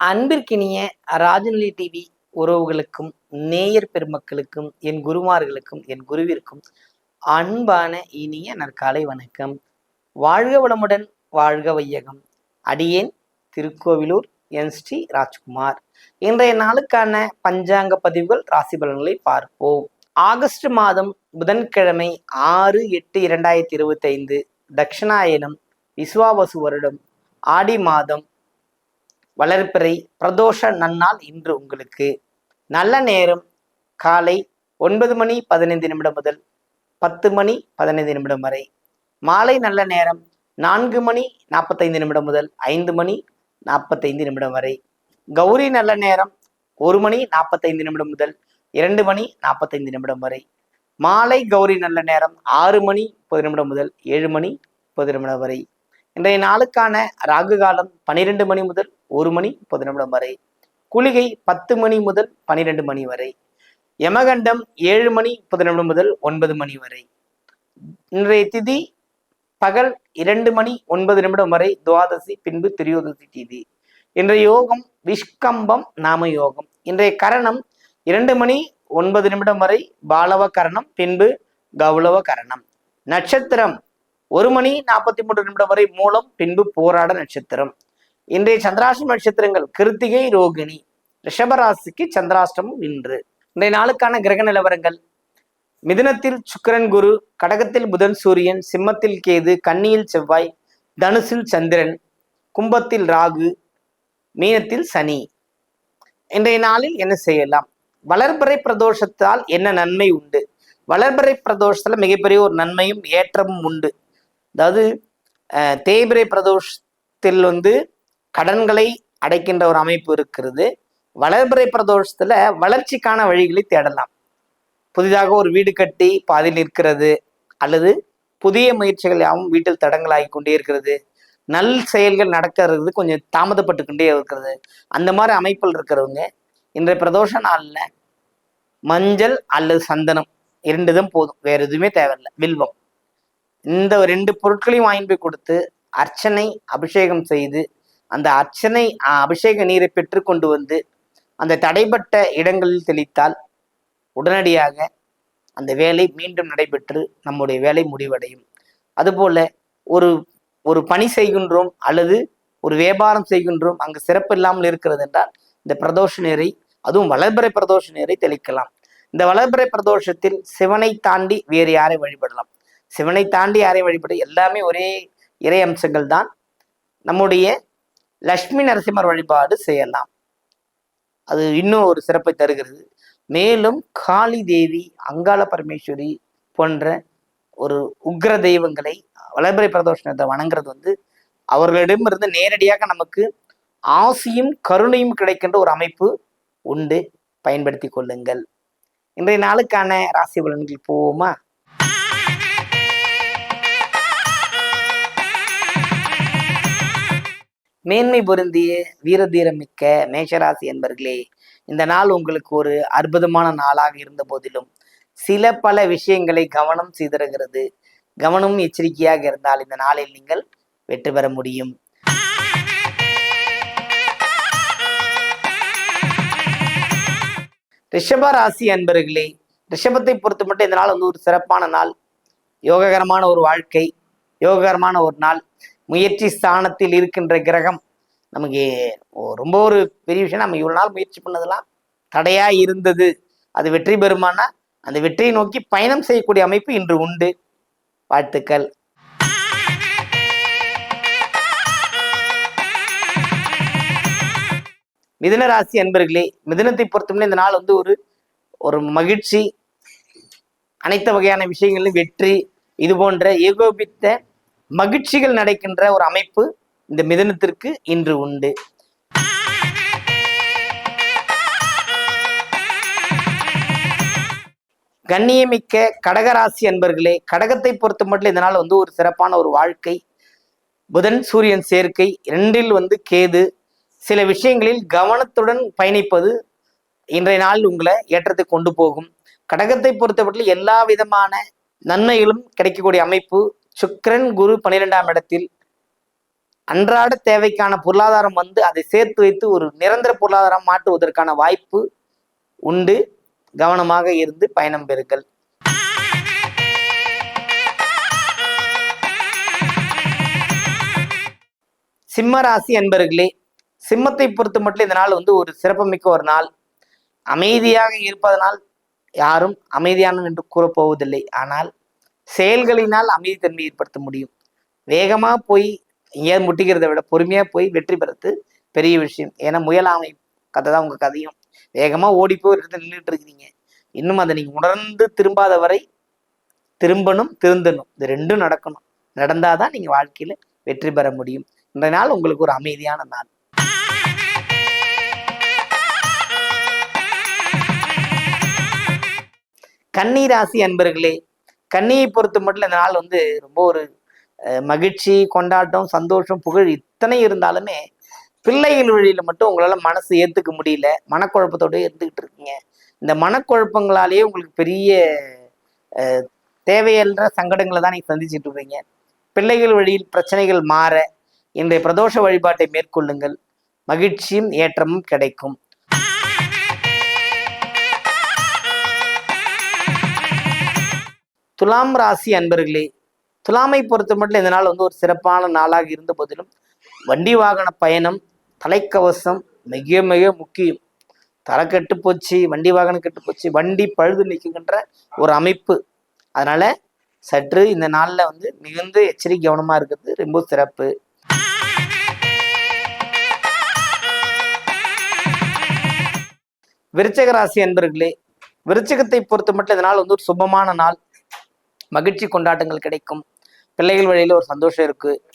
அன்பிற்கினிய ராஜநிலை டிவி உறவுகளுக்கும் நேயர் பெருமக்களுக்கும் என் குருமார்களுக்கும் என் குருவிற்கும் அன்பான இனிய நற்காலை வணக்கம். வாழ்க வளமுடன் வாழ்க வையகம். அடியேன் திருக்கோவிலூர் என் ஸ்ரீ ராஜ்குமார். இன்றைய நாளுக்கான பஞ்சாங்க பதிவுகள் ராசி பலன்களை பார்ப்போம். ஆகஸ்ட் மாதம் புதன்கிழமை ஆறு எட்டு இரண்டாயிரத்தி இருபத்தி ஐந்து தட்சிணாயனம் விஸ்வாவசு வருடம். ஆடி மாதம் வளர்ப்பிறை பிரதோஷ நன்னால் இன்று உங்களுக்கு. நல்ல நேரம் காலை ஒன்பது மணி பதினைந்து நிமிடம் முதல் பத்து மணி பதினைந்து நிமிடம் வரை. மாலை நல்ல நேரம் நான்கு மணி நாற்பத்தைந்து நிமிடம் முதல் ஐந்து மணி நாற்பத்தைந்து நிமிடம் வரை. கௌரி நல்ல நேரம் ஒரு மணி நாற்பத்தைந்து நிமிடம் முதல் இரண்டு மணி நாற்பத்தைந்து நிமிடம் வரை. மாலை கௌரி நல்ல நேரம் ஆறு மணி முப்பது நிமிடம் முதல் ஏழு மணி முப்பது நிமிடம் வரை. இன்றைய நாளுக்கான ராகு காலம் பனிரெண்டு மணி முதல் ஒரு மணி முப்பது நிமிடம் வரை. குளிகை பத்து மணி முதல் பனிரெண்டு மணி வரை. யமகண்டம் ஏழு மணி முப்பது நிமிடம் முதல் ஒன்பது மணி வரை. இன்றைய திதி பகல் இரண்டு மணி ஒன்பது நிமிடம் வரை துவாதசி பின்பு திரியோதசி திதி. இன்றைய யோகம் விஷ்கம்பம் நாம யோகம். இன்றைய கரணம் இரண்டு மணி ஒன்பது நிமிடம் வரை பாலவ கரணம் பின்பு கௌளவ கரணம். நட்சத்திரம் ஒரு மணி நாற்பத்தி மூன்று நிமிடம் வரை மூலம் பின்பு போராட நட்சத்திரம். இன்றைய சந்திராஷ்டம் நட்சத்திரங்கள் கிருத்திகை ரோகிணி. ரிஷபராசிக்கு சந்திராஷ்டமம் இன்று. இன்றைய நாளுக்கான கிரக நிலவரங்கள். மிதுனத்தில் சுக்கரன் குரு கடகத்தில் புதன் சூரியன் சிம்மத்தில் கேது கன்னியில் செவ்வாய் தனுசில் சந்திரன் கும்பத்தில் ராகு மீனத்தில் சனி. இன்றைய நாளில் என்ன செய்யலாம்? வளர்பிறை பிரதோஷத்தால் என்ன நன்மை உண்டு? வளர்பறை பிரதோஷத்தில் மிகப்பெரிய ஒரு நன்மையும் ஏற்றமும் உண்டு. அதாவது தேய்பிரை பிரதோஷத்தில் வந்து கடன்களை அடைக்கின்ற ஒரு அமைப்பு இருக்கிறது. வளர்பிறை பிரதோஷத்துல வளர்ச்சிக்கான வழிகளை தேடலாம். புதிதாக ஒரு வீடு கட்டி பாதியில் நிற்கிறது அல்லது புதிய முயற்சிகள் யாவும் வீட்டில் தடங்களாகி கொண்டே இருக்கிறது. நல் செயல்கள் நடக்கிறது கொஞ்சம் தாமதப்பட்டு கொண்டே இருக்கிறது. அந்த மாதிரி அமைப்பில் இருக்கிறவங்க இன்றைய பிரதோஷ நாளில் மஞ்சள் அல்லது சந்தனம் இரண்டு தான் போதும். வேற எதுவுமே தேவையில்லை. வில்வம். இந்த ரெண்டு பொருட்களையும் வாங்கி போய் கொடுத்து அர்ச்சனை அபிஷேகம் செய்து அந்த அர்ச்சனை அஹ், அபிஷேக நீரை பெற்றுக்கொண்டு வந்து அந்த தடைப்பட்ட இடங்களில் தெளித்தால் உடனடியாக அந்த வேலை மீண்டும் நடைபெற்று நம்முடைய வேலை முடிவடையும். அதுபோல ஒரு ஒரு பணி செய்கின்றோம் அல்லது ஒரு வியாபாரம் செய்கின்றோம் அங்கு சிறப்பு இல்லாமல் இருக்கிறது என்றால் இந்த பிரதோஷ நீரை அதுவும் வளர்பிறை பிரதோஷ நீரை தெளிக்கலாம். இந்த வளர்பிறை பிரதோஷத்தில் சிவனை தாண்டி வேறு யாரை வழிபடலாம்? சிவனை தாண்டி யாரை வழிபட எல்லாமே ஒரே இறை அம்சங்கள் தான். நம்முடைய லக்ஷ்மி நரசிம்மர் வழிபாடு செய்யலாம். அது இன்னும் ஒரு சிறப்பை தருகிறது. மேலும் காளி தேவி அங்காள பரமேஸ்வரி போன்ற ஒரு உக்ர தெய்வங்களை வளர்பிறை பிரதோஷத்தை வணங்குறது வந்து அவர்களிடமிருந்து நேரடியாக நமக்கு ஆசியும் கருணையும் கிடைக்கின்ற ஒரு அமைப்பு உண்டு. பயன்படுத்தி கொள்ளுங்கள். இன்றைய நாளுக்கான ராசி பலன்கள் போவோமா? மேன்மை பொருந்திய வீரதீரம் மிக்க மேஷராசி என்பர்களே இந்த நாள் உங்களுக்கு ஒரு அற்புதமான நாளாக இருந்த போதிலும் சில பல விஷயங்களை கவனம் சிதறுகிறது. கவனம் எச்சரிக்கையாக இருந்தால் இந்த நாளில் நீங்கள் வெற்றி பெற முடியும். ரிஷப ராசி அன்பர்களே ரிஷபத்தை பொறுத்து மட்டும் இந்த நாள் வந்து ஒரு சிறப்பான நாள். யோககரமான ஒரு வாழ்க்கை யோககரமான ஒரு நாள். முயற்சி ஸ்தானத்தில் இருக்கின்ற கிரகம் நமக்கு ரொம்ப ஒரு பெரிய விஷயம். நம்ம இவ்வளவு நாள் முயற்சி பண்ணதெல்லாம் தடையா இருந்தது. அது வெற்றி பெறுமானா? அந்த வெற்றியை நோக்கி பயணம் செய்யக்கூடிய அமைப்பு இன்று உண்டு. வாழ்த்துக்கள். மிதுன ராசி அன்பர்களே மிதுனத்தை பொறுத்தவரை இந்த நாள் வந்து ஒரு ஒரு மகிழ்ச்சி. அனைத்து வகையான விஷயங்களிலும் வெற்றி. இது போன்ற ஏகோபித்த மகிழ்ச்சிகள் நடக்கின்ற ஒரு அமைப்பு இந்த மிதனத்திற்கு இன்று உண்டு. கண்ணியமிக்க கடகராசி அன்பர்களே கடகத்தை பொறுத்த மட்டும் இதனால் வந்து ஒரு சிறப்பான ஒரு வாழ்க்கை. புதன் சூரியன் சேர்க்கை இரண்டில் வந்து கேது. சில விஷயங்களில் கவனத்துடன் பயணிப்பது இன்றைய நாள் உங்களை ஏற்றத்தை கொண்டு போகும். கடகத்தை பொறுத்தவரையில் எல்லா விதமான நன்மைகளும் கிடைக்கக்கூடிய அமைப்பு. சுக்ரன் குரு பன்னிரெண்டாம் இடத்தில் அன்றாட தேவைக்கான பொருளாதாரம் வந்து அதை சேர்த்து வைத்து ஒரு நிரந்தர பொருளாதாரம் மாற்றுவதற்கான வாய்ப்பு உண்டு. கவனமாக இருந்து பயணம் பெறுங்கள். சிம்ம ராசி அன்பர்களே சிம்மத்தை பொறுத்து மட்டும் இந்த நாள் வந்து ஒரு சிறப்புமிக்க ஒரு நாள். அமைதியாக இருப்பதனால் யாரும் அமைதியான என்று கூறப்போவதில்லை. ஆனால் செயல்களினால் அமைதித்தன்மை ஏற்படுத்த முடியும். வேகமா போய் எங்கேயாவது முட்டிக்கிறதை விட பொறுமையா போய் வெற்றி பெறது பெரிய விஷயம். ஏன்னா முயலாமை கதை தான் உங்க கதையும். வேகமா ஓடி போய் ஒரு இடத்துல நின்றுட்டு இருக்கிறீங்க. இன்னும் அதை நீங்க உணர்ந்து திரும்பாத வரை திரும்பணும் திருந்தணும். இது ரெண்டும் நடக்கணும். நடந்தாதான் நீங்க வாழ்க்கையில வெற்றி பெற முடியும். இந்த நாள் உங்களுக்கு ஒரு அமைதியான நாள். கன்னி ராசி அன்பர்களே கன்னியை பொறுத்த மட்டும் இந்த நாள் வந்து ரொம்ப ஒரு அஹ், மகிழ்ச்சி கொண்டாட்டம் சந்தோஷம் புகழ் இத்தனை இருந்தாலுமே பிள்ளைகள் வழியில மட்டும் உங்களால மனசு ஏத்துக்க முடியல. மனக்குழப்பத்தோட இருந்துகிட்டு இருக்கீங்க. இந்த மனக்குழப்பங்களாலேயே உங்களுக்கு பெரிய அஹ், தேவையற்ற சங்கடங்களை தான் நீங்க சந்திச்சுட்டு இருக்கீங்க. பிள்ளைகள் வழியில் பிரச்சனைகள் மாற இன்றைய பிரதோஷ வழிபாட்டை மேற்கொள்ளுங்கள். மகிழ்ச்சியும் ஏற்றமும் கிடைக்கும். துலாம் ராசி அன்பர்களே துலாமை பொறுத்த மட்டும் இந்த நாள் வந்து ஒரு சிறப்பான நாளாக இருந்த போதிலும் வண்டி வாகன பயணம் தலைக்கவசம் மிக மிக முக்கியம். தலை கெட்டு போச்சு வண்டி வாகனம் கெட்டு போச்சு வண்டி பழுது நிற்கின்ற ஒரு அமைப்பு. அதனால சற்று இந்த நாளில் வந்து மிகுந்த எச்சரிக்கை கவனமாக இருக்கிறது ரொம்ப சிறப்பு. விருச்சக ராசி அன்பர்களே விருச்சகத்தை பொறுத்த மட்டும் இந்த நாள் வந்து ஒரு சுபமான நாள். மகிழ்ச்சி கொண்டாட்டங்கள் கிடைக்கும். பிள்ளைகள் வழியில ஒரு சந்தோஷம் இருக்கு.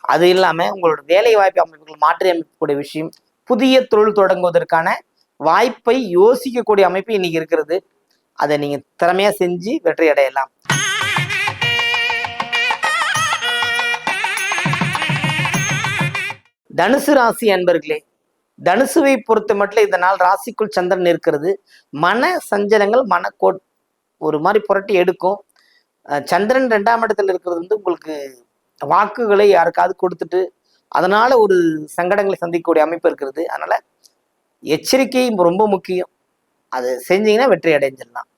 அது இல்லாம உங்களோட வேலை வாய்ப்பு அமைப்புகள் மாற்றி அமைக்கக்கூடிய விஷயம் புதிய தொழில் தொடங்குவதற்கான வாய்ப்பை யோசிக்கக்கூடிய அமைப்பு இன்னைக்கு இருக்கிறது. அதை நீங்க திறமையா செஞ்சு வெற்றி அடையலாம் தனுசு ராசி அன்பர்களே தனுசுவை பொறுத்த மட்டும் இந்த நாள் ராசிக்குள் சந்திரன் இருக்கிறது. மன சஞ்சலங்கள் மன ஒரு மாதிரி புரட்டி எடுக்கும். சந்திரன் ரெண்டாம் இடத்துல இருக்கிறது வந்து உங்களுக்கு வாக்குகளை யாருக்காவது கொடுத்துட்டு அதனால ஒரு சங்கடங்களை சந்திக்கக்கூடிய அமைப்பு இருக்கிறது. அதனால எச்சரிக்கை ரொம்ப முக்கியம். அது செஞ்சீங்கன்னா வெற்றி அடைஞ்சிடலாம்.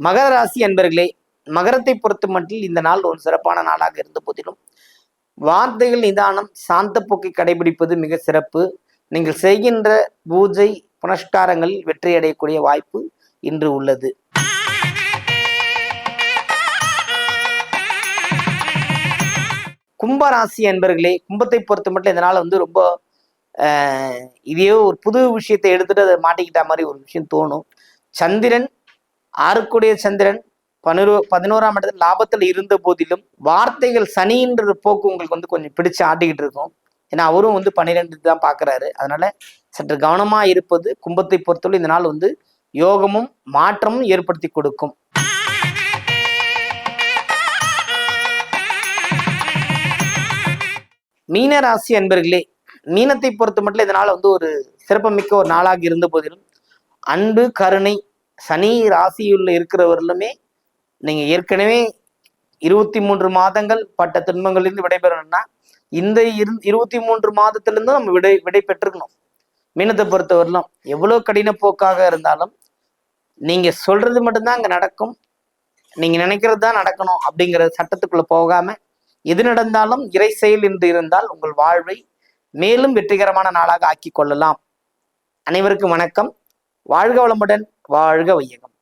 மகர ராசி அன்பர்களே மகரத்தை பொறுத்த மட்டில் இந்த நாள் ஒரு சிறப்பான நாளாக இருந்த போதிலும் வார்த்தைகள் நிதானம் சாந்த போக்கை கடைபிடிப்பது மிக சிறப்பு. நீங்கள் செய்கின்ற பூஜை புனஸ்காரங்களில் வெற்றியடையக்கூடிய வாய்ப்பு இன்று உள்ளது. கும்பராசி என்பர்களே கும்பத்தை பொறுத்த மட்டும் இதனால் வந்து ரொம்ப இதே ஒரு புது விஷயத்தை எடுத்துட்டு அதை மாட்டிக்கிட்ட மாதிரி ஒரு விஷயம் தோணும். சந்திரன் ஆறுக்குடைய சந்திரன் பதினோ பதினோராம் இடத்துல லாபத்தில் இருந்த போதிலும் வார்த்தைகள் சனின்ற போக்கு உங்களுக்கு வந்து கொஞ்சம் பிடிச்சு ஆட்டிக்கிட்டு இருக்கும். ஏன்னா அவரும் வந்து பன்னிரெண்டு தான் பார்க்கறாரு. அதனால சற்று கவனமாக இருப்பது கும்பத்தை பொறுத்தவரை இந்த நாள் வந்து யோகமும் மாற்றமும் ஏற்படுத்தி கொடுக்கும். மீன ராசி அன்பர்களே மீனத்தை பொறுத்த மட்டும் இதனால் வந்து ஒரு சிறப்புமிக்க ஒரு நாளாக இருந்த போதிலும் அன்பு கருணை சனி ராசியுள்ள இருக்கிறவர்களுமே நீங்கள் ஏற்கனவே இருபத்தி மூன்று மாதங்கள் பட்ட துன்பங்களிலிருந்து விடைபெறணும்னா இந்த இரு- இருபத்தி மூன்று மாதத்திலிருந்து நம்ம விடை விடை பெற்றுக்கணும் மீனத்தை பொறுத்தவரையிலும் எவ்வளவு கடின போக்காக இருந்தாலும் நீங்க சொல்றது மட்டும்தான் அங்க நடக்கும். நீங்க நினைக்கிறது தான் நடக்கணும் அப்படிங்கிற சட்டத்துக்குள்ள போகாம எது நடந்தாலும் இறை செயல் என்று இருந்தால் உங்கள் வாழ்வை மேலும் வெற்றிகரமான நாளாக ஆக்கி கொள்ளலாம். அனைவருக்கும் வணக்கம். வாழ்க வளமுடன் வாழ்க வையகம்.